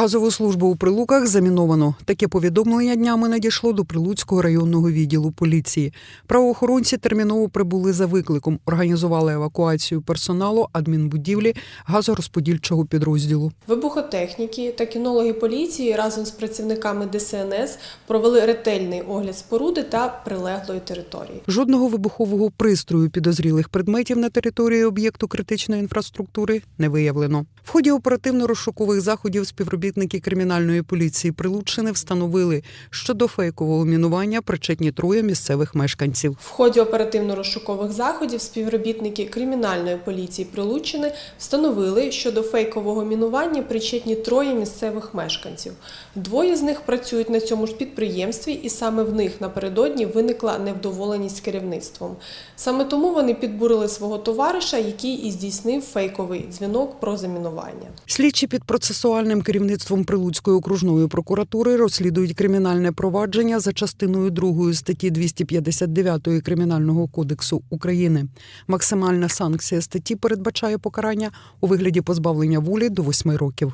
Газову службу у Прилуках заміновано. Таке повідомлення днями надійшло до Прилуцького районного відділу поліції. Правоохоронці терміново прибули за викликом, організували евакуацію персоналу адмінбудівлі газорозподільчого підрозділу. Вибухотехніки та кінологи поліції разом з працівниками ДСНС провели ретельний огляд споруди та прилеглої території. Жодного вибухового пристрою підозрілих предметів на території об'єкту критичної інфраструктури не виявлено. В ході оперативно-розшукових заходів співробітники кримінальної поліції Прилуччини встановили, що до фейкового мінування причетні троє місцевих мешканців. В ході оперативно-розшукових заходів співробітники кримінальної поліції Прилуччини встановили, що до фейкового мінування причетні троє місцевих мешканців. Двоє з них працюють на цьому ж підприємстві, і саме в них напередодні виникла невдоволеність керівництвом. Саме тому вони підбурили свого товариша, який і здійснив фейковий дзвінок про замінування. Слідчі під процесуальним керівництвом Прилуцької окружної прокуратури розслідують кримінальне провадження за частиною 2 статті 259 Кримінального кодексу України. Максимальна санкція статті передбачає покарання у вигляді позбавлення волі до 8 років.